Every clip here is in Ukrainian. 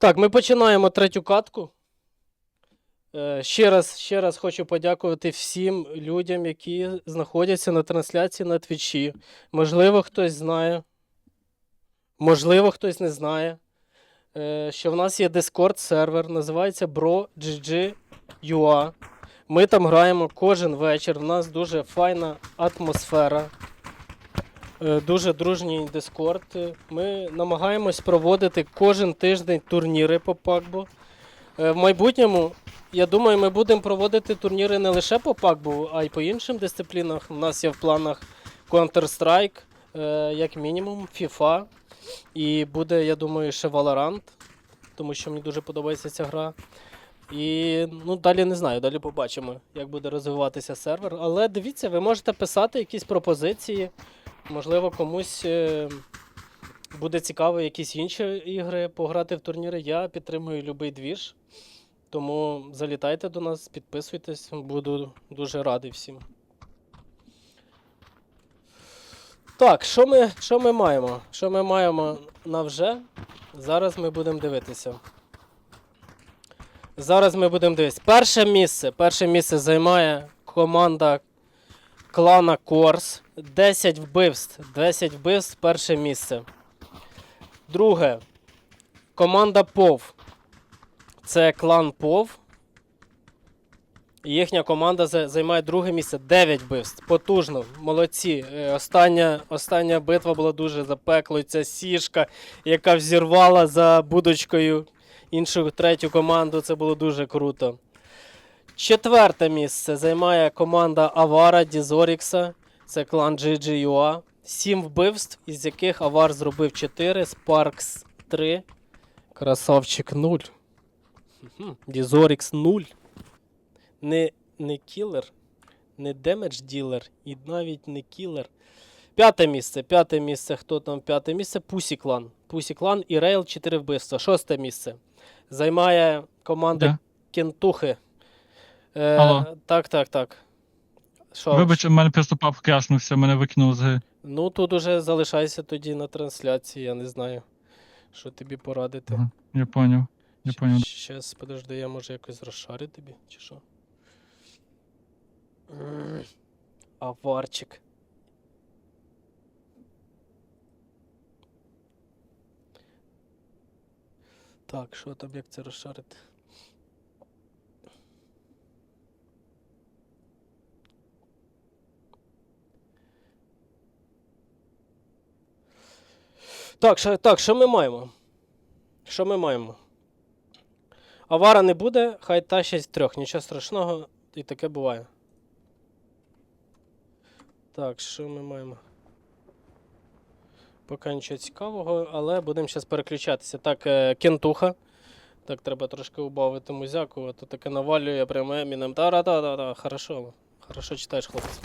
Так, ми починаємо третю катку. Е, Ще раз, ще раз хочу подякувати всім людям, які знаходяться на трансляції на Твічі. Можливо, хтось знає, можливо, хтось не знає, е, що в нас є Discord сервер, називається BroGG.ua. Ми там граємо кожен вечір. У нас дуже файна атмосфера. Е, Дуже дружній Discord. Ми намагаємось проводити кожен тиждень турніри по пакбу. Е, В майбутньому, я думаю, ми будемо проводити турніри не лише по пакбу, а й по іншим дисциплінах. У нас є в планах Counter-Strike, е, як мінімум, FIFA. І буде, я думаю, ще Valorant, тому що мені дуже подобається ця гра. І ну, далі не знаю, далі побачимо, як буде розвиватися сервер. Але дивіться, ви можете писати якісь пропозиції. Можливо, комусь е, буде цікаво якісь інші ігри пограти в турніри. Я підтримую будь-який двіж. Тому залітайте до нас, підписуйтесь, буду дуже радий всім. Так, що ми, що ми маємо? Що ми маємо на вже? Зараз ми будемо дивитися. Зараз ми будемо дивитися. Перше місце. Перше місце займає команда клана Корс. 10 вбивств. 10 вбивств перше місце. Друге. Команда Пов. Це клан Пов. Їхня команда займає друге місце. 9 вбивств. Потужно. Молодці. Е, Остання, остання битва була дуже запеклою. Ця сішка, яка взірвала за будочкою іншу третю команду. Це було дуже круто. Четверте місце займає команда Авара Дізорікса. Це клан GGUA. Сім вбивств, із яких Авар зробив 4, Sparks 3. Красавчик 0. Дізорікс 0. Не, не кілер, не демедж ділер і навіть не кілер. П'яте місце. П'яте місце. Хто там? П'яте місце? Пусі клан. Пусі клан і Рейл 4 вбивства. Шосте місце. Займає команда Де? Кентухи. Е, Алло. Так, так, так. Що? Вибач, у мене просто пап крашнувся, мене викинуло з гри. Ну, тут уже залишайся тоді на трансляції, я не знаю, що тобі порадити. Ага, Я поняв. Я поняв. Щас, подожди, я може якось розшарю тобі, чи що? М, Аварчик. Так, що там, як це розшарити? Так, що, так, що ми маємо? Що ми маємо? Авара не буде, хай тащить трьох, нічого страшного, і таке буває. Так, що ми маємо? Поки нічого цікавого, але будемо зараз переключатися. Так, е, кентуха. Так, треба трошки убавити музяку, а то таке навалює прямо емінем. та та та та Хорошо. Хорошо читаєш, хлопець.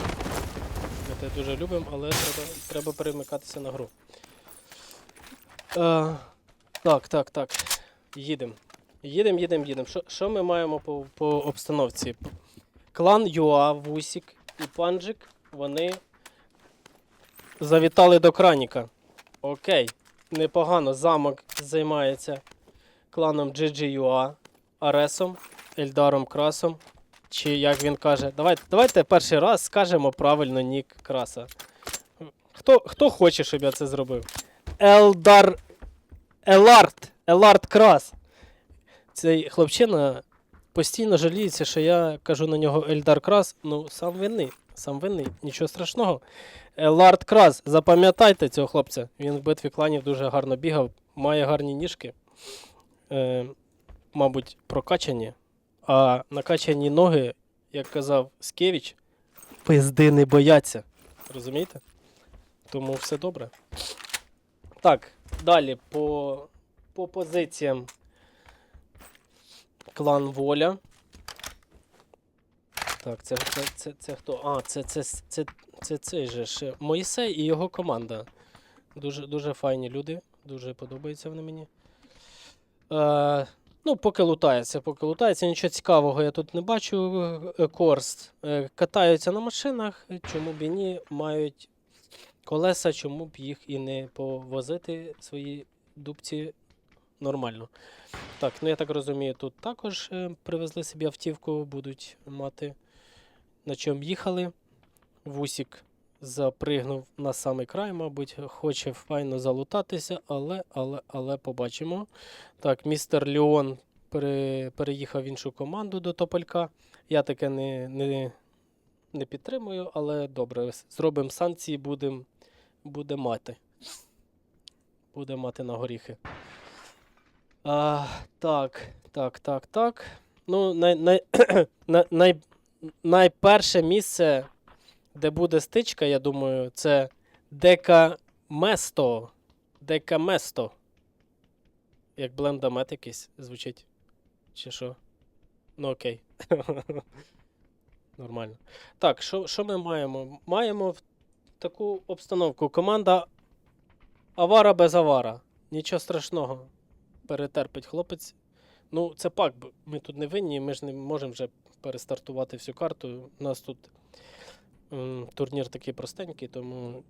Ми тебе дуже любимо, але треба, треба перемикатися на гру. Е, так, так, так. Їдемо. Їдемо, їдемо, їдемо. Що, що ми маємо по, по обстановці? Клан Юа, Вусік і Панджик, вони завітали до краніка. Окей, непогано. Замок займається кланом GGUA, Аресом, Ельдаром Красом. Чи як він каже, давайте, давайте перший раз скажемо правильно нік краса. Хто, хто хоче, щоб я це зробив? Елдар. Елард. Елард Крас. Цей хлопчина постійно жаліється, що я кажу на нього Ельдар Крас. Ну, сам винний. Сам винний, нічого страшного. Елард Крас, запам'ятайте цього хлопця. Він в битві кланів дуже гарно бігав, має гарні ніжки. Е, мабуть, прокачані. А накачані ноги, як казав Скевич, пизди не бояться. Розумієте? Тому все добре. Так, далі по, по позиціям. Клан Воля. Так, це, це, це, це хто? А, це, це, це, це, це цей же ж Моїсей і його команда. Дуже, дуже файні люди. Дуже подобаються вони мені. Е, ну, поки лутається, поки лутається, нічого цікавого я тут не бачу. Е, Корст. Е, катаються на машинах, чому б і ні, мають Колеса, чому б їх і не повозити свої дубці нормально. Так, ну я так розумію, тут також е, привезли собі автівку, будуть мати, на чому їхали. Вусік запригнув на самий край, мабуть, хоче файно залутатися, але, але, але побачимо. Так, містер Ліон переїхав в іншу команду до Тополька. Я таке не, не не підтримую, але добре, зробимо санкції, будемо буде мати. Буде мати на горіхи. А, Так, так, так, так. Ну, най, най, най, най, найперше місце, де буде стичка, я думаю, це Дека Место. Дека Место. Як блендамет якийсь звучить. Чи що? Ну окей. Нормально. Так, що що ми маємо? Маємо таку обстановку. Команда Авара без авара. Нічого страшного. Перетерпить хлопець. Ну, це пак, ми тут не винні, ми ж не можемо вже перестартувати всю карту. У нас тут м, турнір такий простенький, тому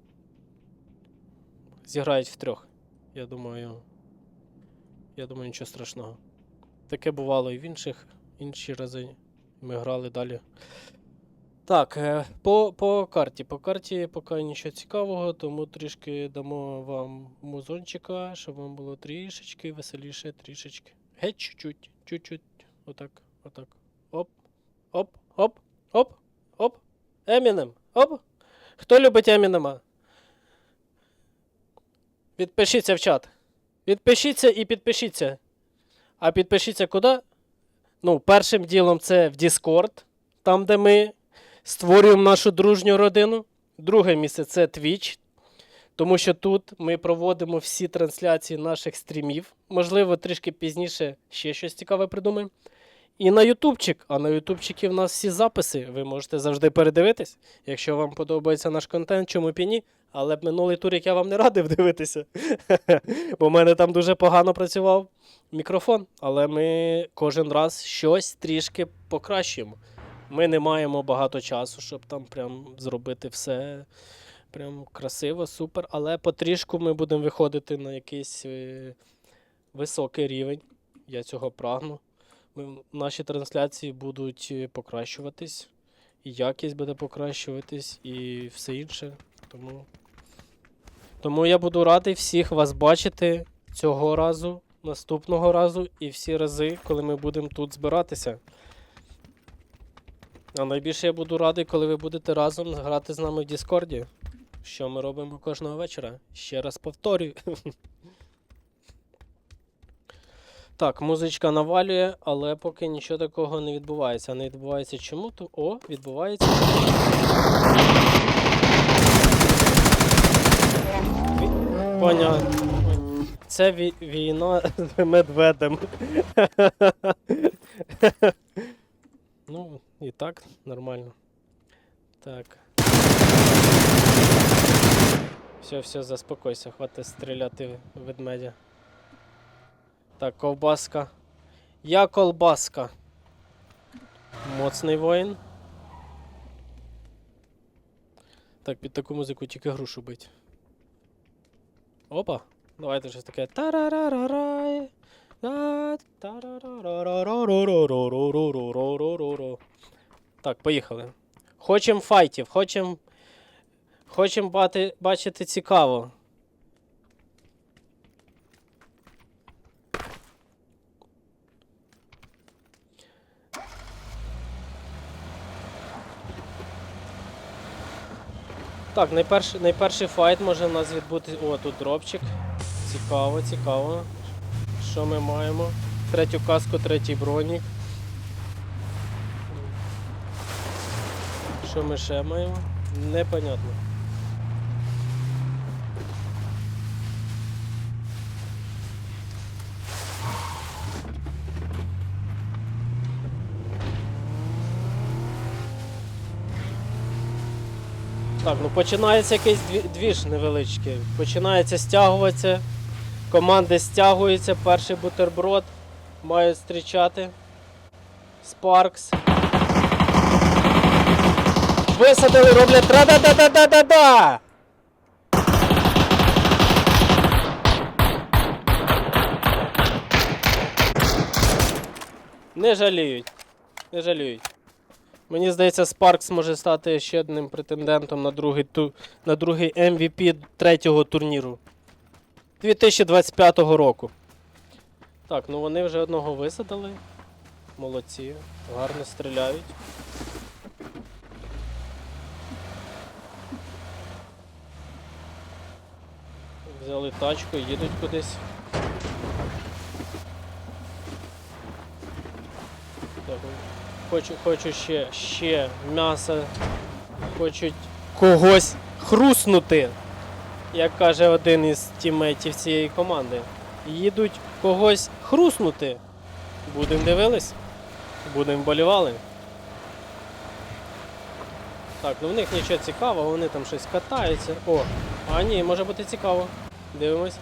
зіграють в трьох. Я думаю, я думаю, нічого страшного. Таке бувало і в інших інші рази ми грали далі. Так, е, по по карті. По карті поки нічого цікавого, тому трішки дамо вам музончика, щоб вам було трішечки веселіше, трішечки. Геть чуть-чуть, чуть-чуть. Отак, отак. Оп. Оп, оп, оп, оп. Емінем. Оп. Хто любить Емінема? Підпишіться в чат. Підпишіться і підпишіться. А підпишіться куди? Ну, Першим ділом це в Discord, там, де ми створюємо нашу дружню родину. Друге місце це Twitch, тому що тут ми проводимо всі трансляції наших стрімів. Можливо, трішки пізніше ще щось цікаве придумаємо. І на Ютубчик. А на Ютубчики в нас всі записи. Ви можете завжди передивитись. Якщо вам подобається наш контент, чому б і ні. Але б минулий турик я вам не радив дивитися, бо в мене там дуже погано працював мікрофон, але ми кожен раз щось трішки покращимо. Ми не маємо багато часу, щоб там прям зробити все прям красиво, супер. Але потрішку ми будемо виходити на якийсь е, високий рівень. Я цього прагну. Наші трансляції будуть е, покращуватись, і якість буде покращуватись, і все інше. Тому, Тому я буду радий всіх вас бачити цього разу наступного разу і всі рази, коли ми будемо тут збиратися. А найбільше я буду радий, коли ви будете разом грати з нами в Діскорді. Що ми робимо кожного вечора? Ще раз повторюю. Так, музичка навалює, але поки нічого такого не відбувається. Не відбувається чому, то о, відбувається. Понятно. Це ві війна з медведем. ну, і так, нормально. Так. Все, все, заспокойся, хватить стріляти в ведмедя. Так, ковбаска. Я колбаска. Моцний воїн. Так, під таку музику тільки грушу бить. Опа! Давайте щось таке. Тарарарарай. Так, поїхали. Хочемо файтів, хочемо. Хочемо бати, бачити цікаво. Так, найперший найперший файт може у нас відбути. О, тут дропчик. Цікаво, цікаво. Що ми маємо? Третю каску, третій бронік. Що ми ще маємо? Непонятно. Так, ну починається якийсь двіж невеличкий. Починається стягуватися. Команди стягуються, перший бутерброд мають зустрічати. Спаркс. Висадили, роблять тра-да-да-да-да-да-да! Не жаліють. Не жаліють. Мені здається, Спаркс може стати ще одним претендентом на другий, на другий MVP третього турніру 2025 року. Так, ну вони вже одного висадили. Молодці, гарно стріляють. Взяли тачку, їдуть кудись. Так, хочу, хочу ще, ще м'ясо. Хочуть когось хруснути, як каже один із тімейтів цієї команди. Їдуть когось хруснути. Будемо дивились, будемо болівали. Так, ну в них нічого цікавого, вони там щось катаються. О, а ні, може бути цікаво. Дивимось.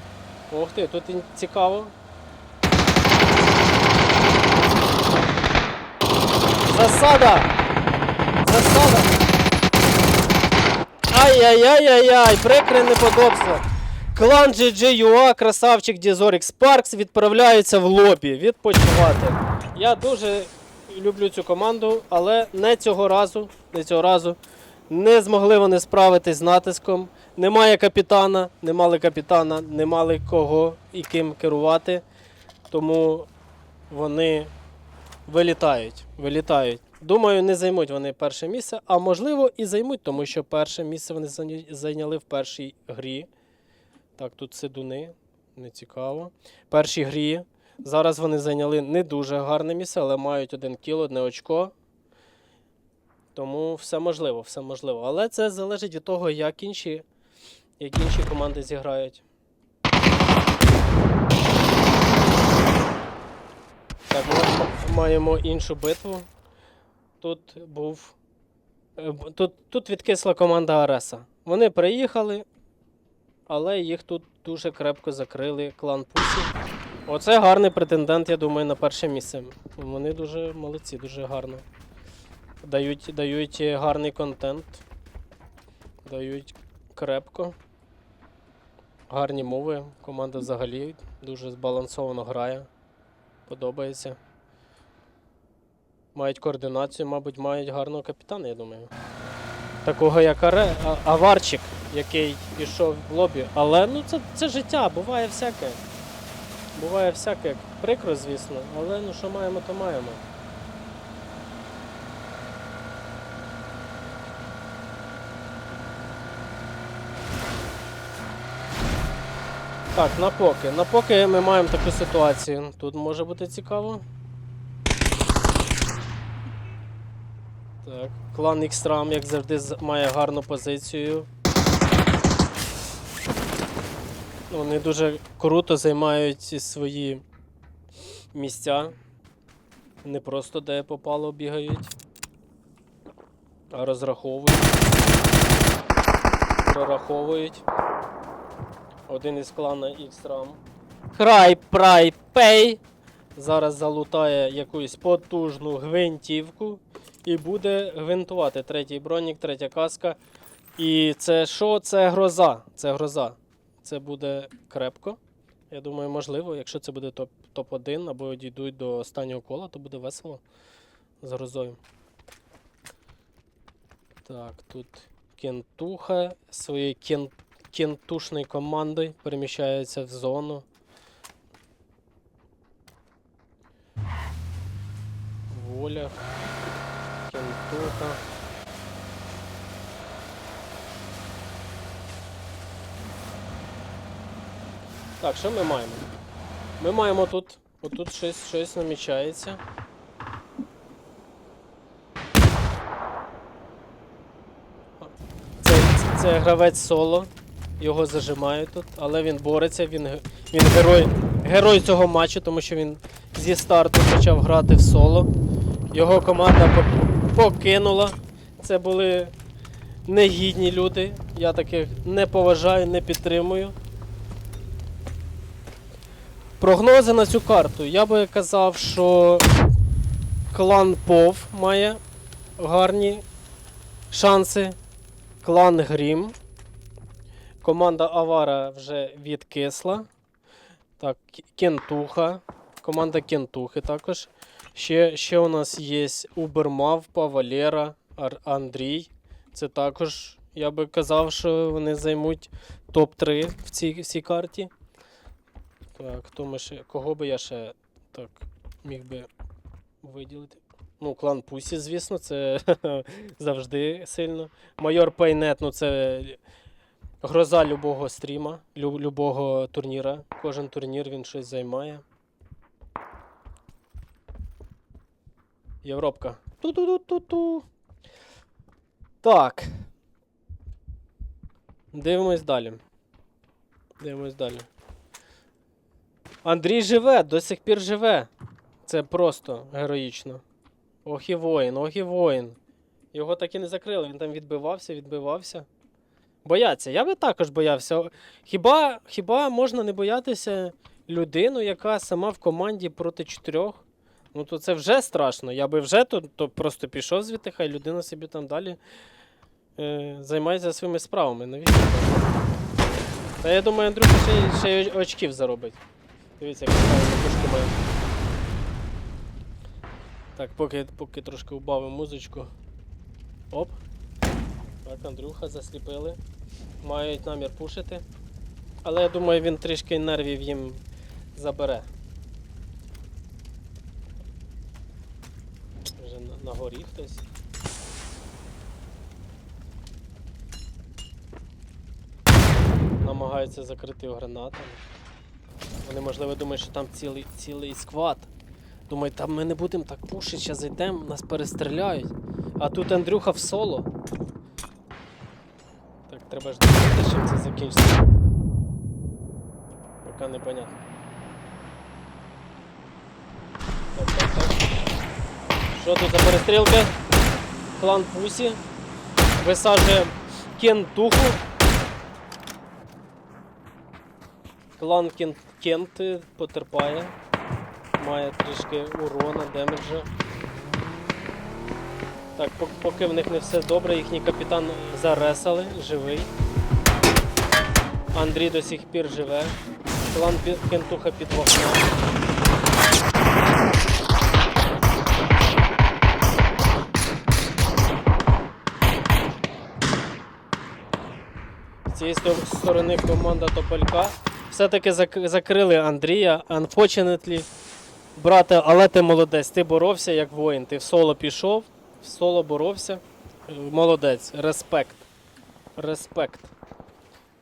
Ох ти, тут цікаво. Засада! Ай-яй-яй-яй-яй, прикре неподобство. Клан GGUA, красавчик Дізорік Спаркс відправляється в лобі відпочивати. Я дуже люблю цю команду, але не цього разу, не цього разу не змогли вони справитись з натиском. Немає капітана, не мали капітана, не мали кого і ким керувати. Тому вони вилітають. вилітають. Думаю, не займуть вони перше місце, а можливо і займуть, тому що перше місце вони зайняли в першій грі. Так, тут сидуни, не цікаво. Першій грі. Зараз вони зайняли не дуже гарне місце, але мають один кіл, одне очко. Тому все можливо, все можливо. Але це залежить від того, як інші, як інші команди зіграють. Так, ми маємо іншу битву. Тут був. е, Тут, тут відкисла команда Ареса. Вони приїхали, але їх тут дуже крепко закрили клан Пусі. Оце гарний претендент, я думаю, на перше місце. Вони дуже молодці, дуже гарно. Дають, дають гарний контент. Дають крепко. Гарні мови. Команда взагалі дуже збалансовано грає. Подобається. Мають координацію, мабуть, мають гарного капітана, я думаю. Такого як Аре, а, Аварчик, який пішов в лобі. Але ну це, це життя, буває всяке. Буває всяке, прикро, звісно, але ну що маємо, то маємо. Так, на поки. На поки ми маємо таку ситуацію. Тут може бути цікаво. Так, клан X-Ram, як завжди, має гарну позицію. Вони дуже круто займають свої місця. Не просто де попало бігають, а розраховують. Прораховують. Один із клана X-Ram. Край прай пей. Зараз залутає якусь потужну гвинтівку і буде гвинтувати. Третій бронік, третя каска. І це що? Це гроза. Це гроза. Це буде крепко. Я думаю, можливо, якщо це буде топ- топ-1 або дійдуть до останнього кола, то буде весело з грозою. Так, тут кентуха своєю кен... кентушною командою переміщається в зону. Воля. Кентуха. Так, що ми маємо? Ми маємо тут. Отут щось, щось намічається. Це, це гравець соло. Його зажимають тут, але він бореться, він, він герой, герой цього матчу, тому що він зі старту почав грати в соло. Його команда покинула. Це були негідні люди. Я таких не поважаю, не підтримую. Прогнози на цю карту. Я би казав, що клан Пов має гарні шанси. Клан Грім. Команда Авара вже відкисла. Так, Кентуха. Команда Кентухи також. Ще, ще у нас є Убермавпа, Валера, Ар- Андрій. Це також, я би казав, що вони займуть топ-3 в цій, цій карті. Так, хто ми ще, кого би я ще так міг би виділити? Ну, клан Пусі, звісно, це завжди сильно. Майор Пейнет, ну це гроза любого стріма, любого турніра. Кожен турнір він щось займає. Європка. Ту-ту-ту-ту-ту. Так. Дивимось далі. Дивимось далі. Андрій живе, до сих пір живе. Це просто героїчно. Ох і воїн, ох і воїн. Його так і не закрили, він там відбивався, відбивався. Бояться. Я би також боявся. Хіба, хіба можна не боятися людину, яка сама в команді проти чотирьох? Ну то це вже страшно. Я би вже то, то просто пішов звідти, хай людина собі там далі е, займається своїми справами. Навіщо? Та я думаю, Андрюха ще, ще й очків заробить. Дивіться, як правильно пушку має. Так, поки, поки трошки убавимо музичку. Оп. Так, Андрюха засліпили. Мають намір пушити. Але я думаю, він трішки нервів їм забере. Вже на, горі хтось. Намагаються закрити гранатами. Вони, можливо, думають, що там цілий, цілий сквад. Думають, там ми не будемо так пушити, зараз зайдемо, нас перестріляють. А тут Андрюха в соло. Так, треба ж дивитися, чим це закінчиться. Поки не понятно. Так, так, так. Що тут за перестрілки? Клан Пусі. Висаджує кентуху. Клан Кент, Кент потерпає. Має трішки урона, демеджа. Так, поки в них не все добре, їхній капітан заресали, живий. Андрій до сих пір живе. Клан Кентуха під вогнем. Сторони команда Тополька. Все-таки зак- закрили Андрія. Unfortunately. Брате, але ти молодець. Ти боровся як воїн. Ти в соло пішов, в соло боровся. Е, Молодець. Респект. Респект.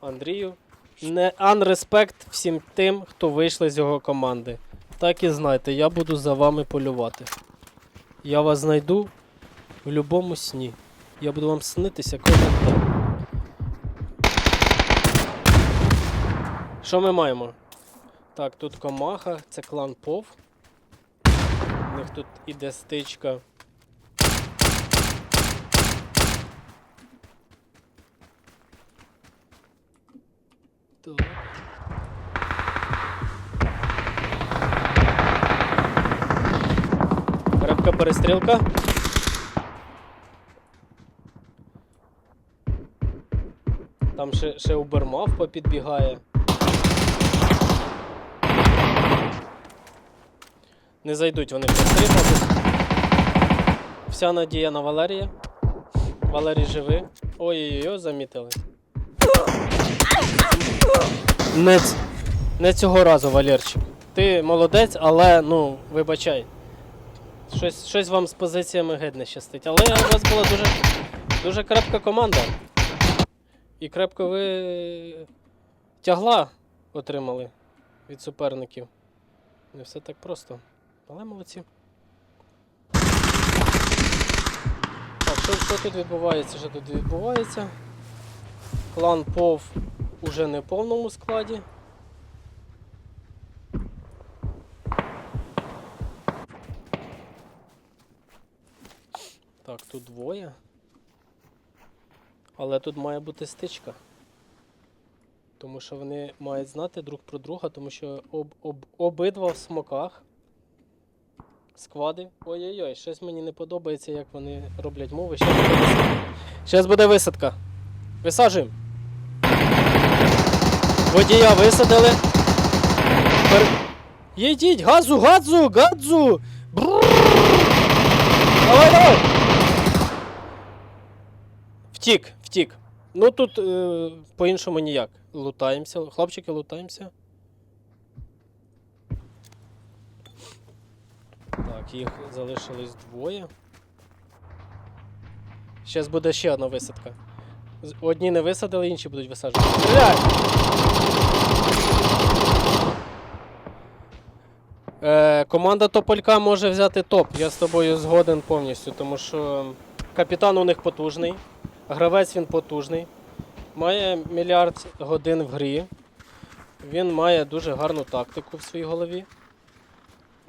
Андрію. Не анреспект всім тим, хто вийшли з його команди. Так і знайте, я буду за вами полювати. Я вас знайду в будь-якому сні. Я буду вам снитися кожен день. Що ми маємо? Так, тут комаха, це клан Пов. У них тут іде стичка. Так. Перестрілка. Там ще, ще Убермавпа підбігає. Не зайдуть вони підтримати. Вся надія на Валерія. Валерій живий. Ой-ой-ой, замітили. Не, не цього разу, Валерчик. Ти молодець, але ну, вибачай. Щось, щось вам з позиціями геть не щастить. Але у вас була дуже, дуже крепка команда. І крепко ви тягла отримали від суперників. Не все так просто. Але молодці. Так, що, що тут відбувається? Що тут відбувається? Клан Пов уже не в повному складі. Так, тут двоє. Але тут має бути стичка. Тому що вони мають знати друг про друга, тому що об, об, обидва в смоках. Сквади. Ой-ой-ой, щось мені не подобається, як вони роблять мови. Щас буде висадка. Висаджуємо. Водія висадили. Пер... Їдіть, газу, газу, газу! Брррр! Давай, давай! Втік, втік. Ну тут е, по-іншому ніяк. Лутаємося. Хлопчики, лутаємося. Їх залишилось двоє. Зараз буде ще одна висадка. Одні не висадили, інші будуть висаджувати. Е, команда Тополька може взяти топ. Я з тобою згоден повністю, тому що капітан у них потужний, гравець він потужний, має мільярд годин в грі. Він має дуже гарну тактику в своїй голові.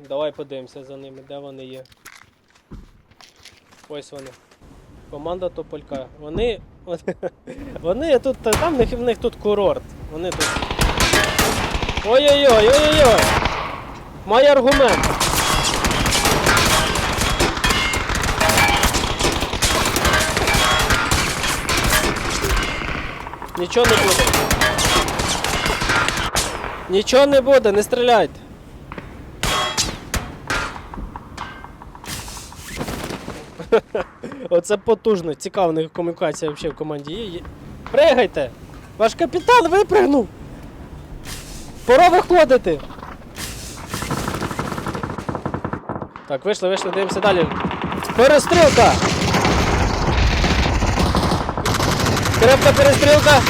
Давай подивимося за ними, де вони є. Ось вони. Команда Тополька. Вони. Вони, тут. Там в них, в них тут курорт. Вони тут. Ой-ой-ой, ой-ой-ой! Має аргумент. Нічого не буде. Нічого не буде, не стріляйте. Оце потужно. Цікава них комунікація взагалі в команді є. Пригайте! Ваш капітан випригнув! Пора виходити! Так, вийшли, вийшли, дивимося далі. Перестрілка! Крепка перестрілка!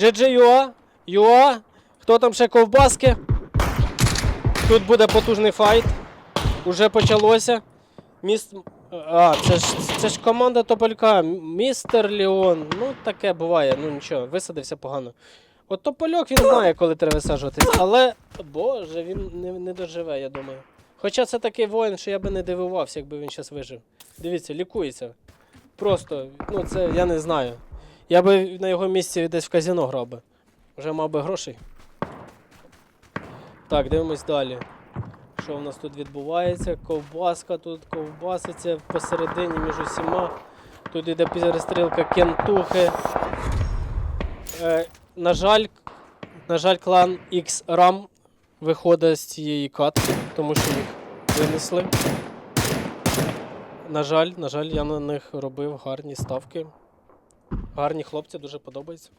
GG UA! UA! Хто там ще ковбаски? Тут буде потужний файт. Уже почалося. Міст... А, це ж, це ж команда Тополька. Містер Леон. Ну, таке буває, ну нічого, висадився погано. От Топольок він знає, коли треба висаджуватись, але. Боже, він не, не доживе, я думаю. Хоча це такий воїн, що я би не дивувався, якби він зараз вижив. Дивіться, лікується. Просто, ну це я не знаю. Я би на його місці десь в казино грав би. Вже мав би грошей. Так, дивимось далі. Що в нас тут відбувається? Ковбаска тут ковбаситься посередині між усіма. Тут іде перестрілка кентухи. Е, на жаль, на жаль, клан X-Ram виходить з цієї катки, тому що їх винесли. На жаль, на жаль, я на них робив гарні ставки. Гарні хлопці, дуже подобається.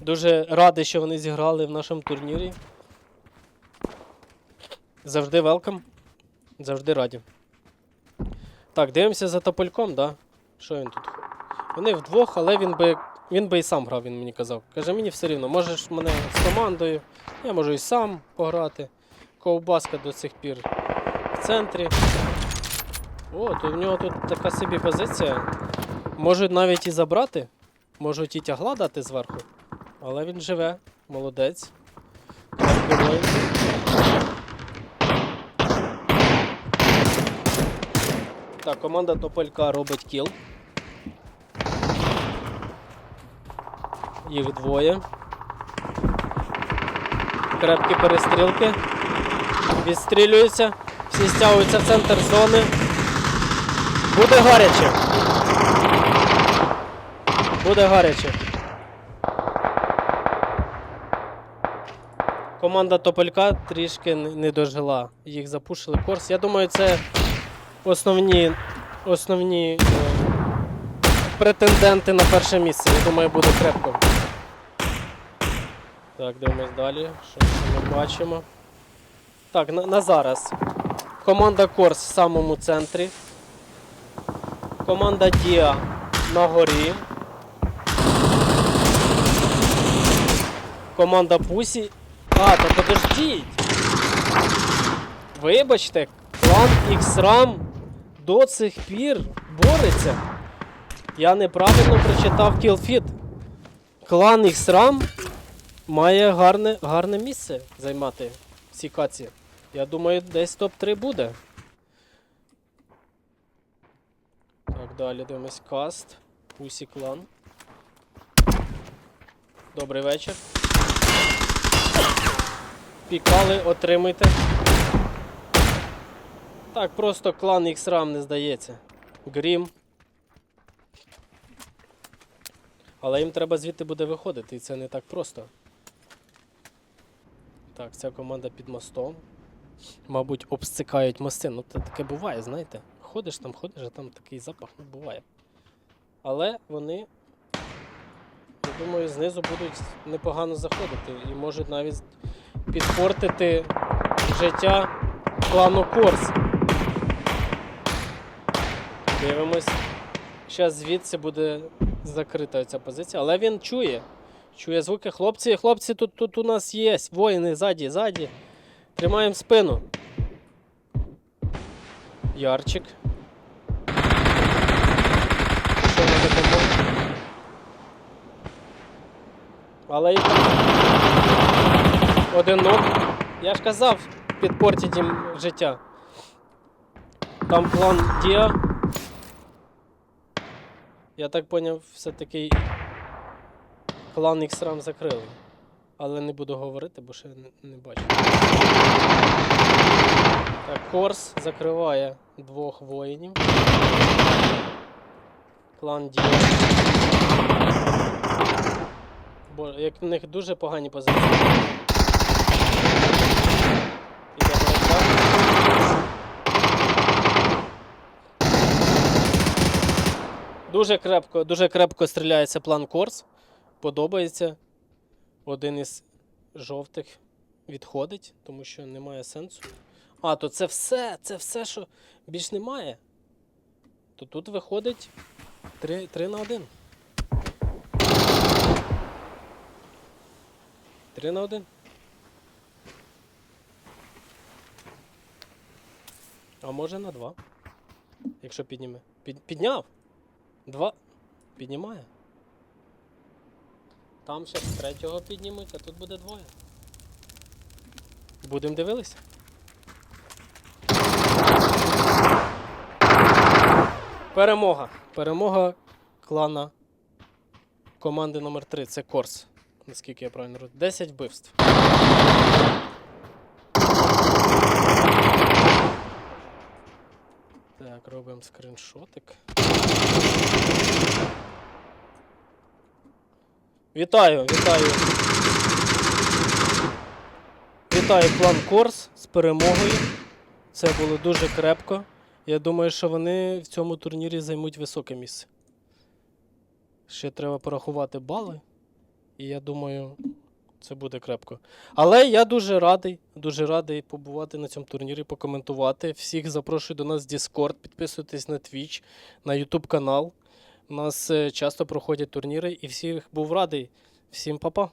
Дуже радий, що вони зіграли в нашому турнірі. Завжди велкам. Завжди раді. Так, дивимося за Топольком, да? Що він тут? Вони вдвох, але він би. Він би і сам грав, він мені казав. Каже, мені все рівно, можеш мене з командою, я можу і сам пограти. Ковбаска до сих пір в центрі. О, тут в нього тут така собі позиція. Можуть навіть і забрати. Можуть і тягла дати зверху. Але він живе, молодець. Так, команда Тополька робить кіл. Їх двоє. Крепкі перестрілки. Відстрілюються. Всі стягуються в центр зони. Буде гаряче. Буде гаряче. Команда Тополька трішки не дожила. Їх запушили корс. Я думаю, це основні, основні е, претенденти на перше місце. Я думаю, буде крепко. Так, дивимось далі. Що ми бачимо? Так, на, на зараз. Команда Корс в самому центрі. Команда Діа на горі. Команда Пусі. А, то подождіть. Вибачте, клан X-Ram до цих пір бореться. Я неправильно прочитав кілфіт. Клан X-Ram має гарне, гарне місце займати в цій каці. Я думаю, десь топ-3 буде. Так, далі дивимось каст. Пусі клан. Добрий вечір. Пікали, отримуйте. Так, просто клан X-Ram не здається. Грім. Але їм треба звідти буде виходити, і це не так просто. Так, ця команда під мостом. Мабуть, обстикають мости. Ну, це таке буває, знаєте. Ходиш там, ходиш, а там такий запах ну, буває. Але вони, я думаю, знизу будуть непогано заходити і можуть навіть підпортити життя клану Корс. Дивимось. Зараз звідси буде закрита ця позиція, але він чує. Чує звуки. Хлопці, хлопці, тут, тут у нас є. Воїни ззаді, ззаді. Тримаємо спину. Ярчик. Що на допомогу? Але і. Один ног. Я ж казав, підпортить їм життя. Там план Діа. Я так поняв, все-таки клан X-Ram закрили. Але не буду говорити, бо ще не, не бачу. Так, Корс закриває двох воїнів. Клан Діо. Бо як в них дуже погані позиції. Іде боротьба. Дуже крепко, дуже крепко стріляється план Корс. Подобається. Один із жовтих відходить, тому що немає сенсу. А, то це все, це все, що більш немає. То тут виходить 3, 3 на 1. 3 на 1. А може на 2. Якщо підніме. Під, підняв. Два. Піднімає. Там ще третього піднімуть, а тут буде двоє. Будемо дивилися. Перемога. Перемога клана команди номер 3 Це Корс. Наскільки я правильно розумію. 10 вбивств. Так, робимо скріншотик. Вітаю, вітаю. Вітаю клан Корс з перемогою. Це було дуже крепко. Я думаю, що вони в цьому турнірі займуть високе місце. Ще треба порахувати бали. І я думаю, це буде крепко. Але я дуже радий, дуже радий побувати на цьому турнірі, покоментувати. Всіх запрошую до нас в Discord, підписуйтесь на Twitch, на YouTube канал. У нас е, часто проходять турніри і всіх був радий. Всім па-па.